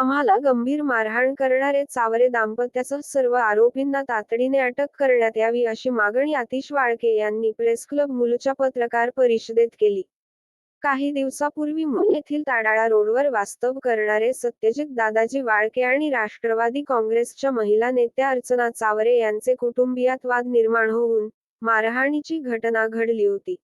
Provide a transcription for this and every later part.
आम्हाला गंभीर मारहाण करणारे चावरे दाम्पत्यासह सर्व आरोपींना तातडीने अटक करण्यात यावी अशी मागणी आतिश वाळके यांनी प्रेस क्लब मुलच्या पत्रकार परिषदेत केली. काही दिवसापूर्वी मूल येथील ताडाळा रोडवर वास्तव करणारे सत्यजित दादाजी वाळके आणि राष्ट्रवादी काँग्रेसच्या महिला नेत्या अर्चना चावरे यांचे कुटुंबियात वाद निर्माण होऊन मारहाणीची घटना घडली होती.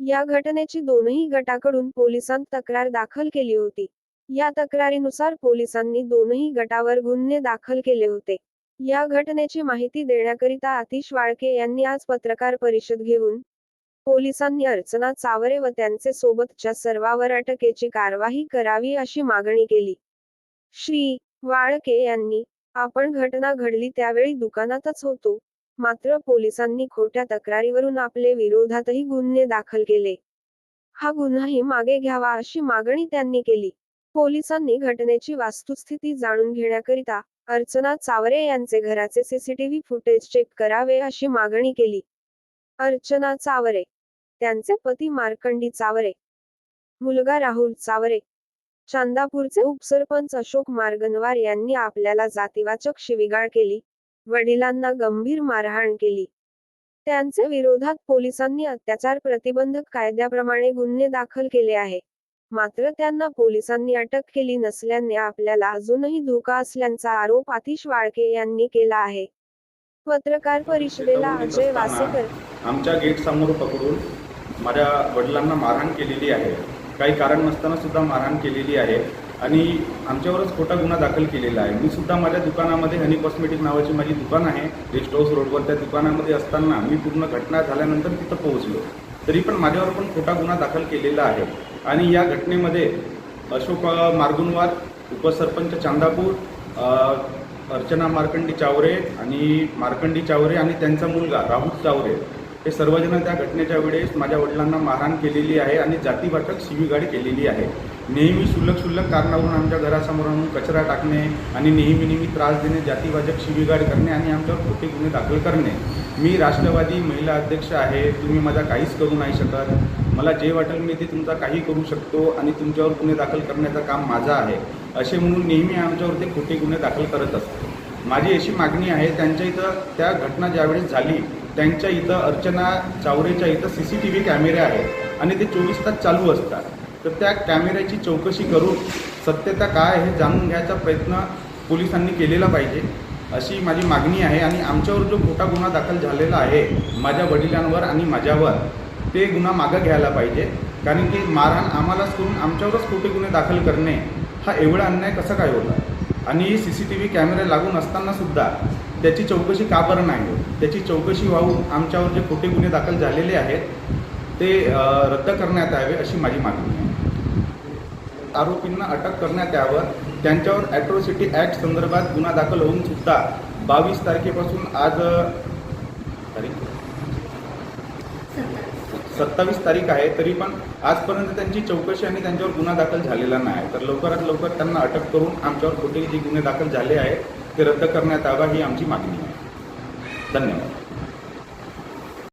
या घटनेची दोनही गटाकडून पोलिसांत तक्रार दाखल केली होती. या तक्रारीनुसार पोलिसांनी दोनही गटावर गुन्हे दाखल केले होते. या घटनेची माहिती देण्याकरिता आतिश वाळके यांनी आज पत्रकार परिषद घेऊन पोलिसांनी अर्चना चावरे व त्यांचे सोबतच्या सर्वावर अटकेची कारवाई करावी अशी मागणी केली. श्री. वाळके यांनी आपण घटना घडली त्यावेळी दुकानातच होतो. मात्र पोलिसांनी खोट्या तक्रारीवरून आपले विरोधातही गुन्हे दाखल केले. हा गुन्हाही मागे घ्यावा अशी मागणी त्यांनी केली. पोलिसांनी घटनेची वास्तुस्थिती जाणून घेण्याकरिता अर्चना चावरे यांचे घराचे सीसीटीव्ही फुटेज चेक करावे अशी मागणी केली. अर्चना चावरे त्यांचे पती मार्कंडी चावरे मुलगा राहुल चावरे चांदापूरचे उपसरपंच अशोक मार्गनवार यांनी आपल्याला जातीवाचक शिविगाळ केली वडिलांना गंभीर मारहाण केली. त्यांचे विरोधात पोलिसांनी अत्याचार प्रतिबंधक कायद्याप्रमाणे गुन्हे दाखल केले आहे. मात्र त्यांना पोलिसांनी अटक केली नसल्याने आपल्याला अजूनही धोका असल्याचा आरोप आतिश वाळके यांनी केला आहे. पत्रकार परिषदेला अजय वासेकर. आमच्या गेट समोर पकडून माझ्या वडिलांना मारहाण केलेली आहे. काही कारण नसताना सुद्धा मारहाण केलेली आहे आणि आमच्यावरच खोटा गुन्हा दाखल केलेला आहे. मी सुद्धा माझ्या दुकानामध्ये हनी कॉस्मेटिक नावाची माझी दुकान आहे. गेस्ट हाऊस रोडवर त्या दुकानामध्ये असताना मी पूर्ण घटना झाल्यानंतर तिथं पोहोचलो. तरी पण माझ्यावर पण खोटा गुन्हा दाखल केलेला आहे. आणि या घटनेमध्ये अशोक मार्गुनवार उपसरपंच चांदापूर अर्चना मार्कंडी चावरे आणि मार्कंडी चावरे आणि त्यांचा मुलगा राहुल चावरे हे सर्वजण त्या घटनेच्या वेळेस माझ्या वडिलांना मारहाण केलेली आहे आणि जातीवाचक शिवीगाडी केलेली आहे. नेहमी शुल्लक शुल्लक कारणावरून आमच्या घरासमोर आणून कचरा टाकणे आणि नेहमी नेहमी त्रास देणे जातीवाचक शिवीगाळ करणे आणि आमच्यावर खोटे गुन्हे दाखल करणे. मी राष्ट्रवादी महिला अध्यक्ष आहे तुम्ही माझा काहीच करू नाही शकत. मला जे वाटेल मी ते तुमचा काही करू शकतो आणि तुमच्यावर गुन्हे दाखल करण्याचं काम माझं आहे. असे म्हणून नेहमी आमच्यावर ते खोटे गुन्हे दाखल करत असतात. माझी अशी मागणी आहे त्यांच्या इथं त्या घटना ज्यावेळेस झाली त्यांच्या इथं अर्चना चावरेच्या इथं सी सी टी व्ही कॅमेरे आहेत आणि ते चोवीस तास चालू असतात. तर त्या कॅमेऱ्याची चौकशी करून सत्यता काय हे जाणून घ्यायचा प्रयत्न पोलिसांनी केलेला पाहिजे अशी माझी मागणी आहे. आणि आमच्यावर जो खोटा गुन्हा दाखल झालेला आहे माझ्या वडिलांवर आणि माझ्यावर ते गुन्हा मागं घ्यायला पाहिजे. कारण की मारहाण आम्हालाच करून आमच्यावरच खोटे गुन्हे दाखल करणे हा एवढा अन्याय कसा काय होता आणि सी सी टी व्ही कॅमेरे लागून असतानासुद्धा त्याची चौकशी का बरं नाही होत? त्याची चौकशी व्हावून आमच्यावर जे खोटे गुन्हे दाखल झालेले आहेत ते रद्द करण्यात यावे अशी माझी मागणी आहे. आरोपींना अटक करण्यात यावं. त्यांच्यावर ॲट्रॉसिटी ॲक्ट संदर्भात गुन्हा दाखल होऊन सुद्धा बावीस तारखेपासून आज तारीख? सत्तावीस तारीख आहे तरी पण आजपर्यंत त्यांची चौकशी आणि त्यांच्यावर गुन्हा दाखल झालेला नाही तर लवकरात लवकर त्यांना अटक करून आमच्यावर खोटे जे गुन्हे दाखल झाले आहेत ते रद्द करण्यात यावा ही आमची मागणी आहे. धन्यवाद.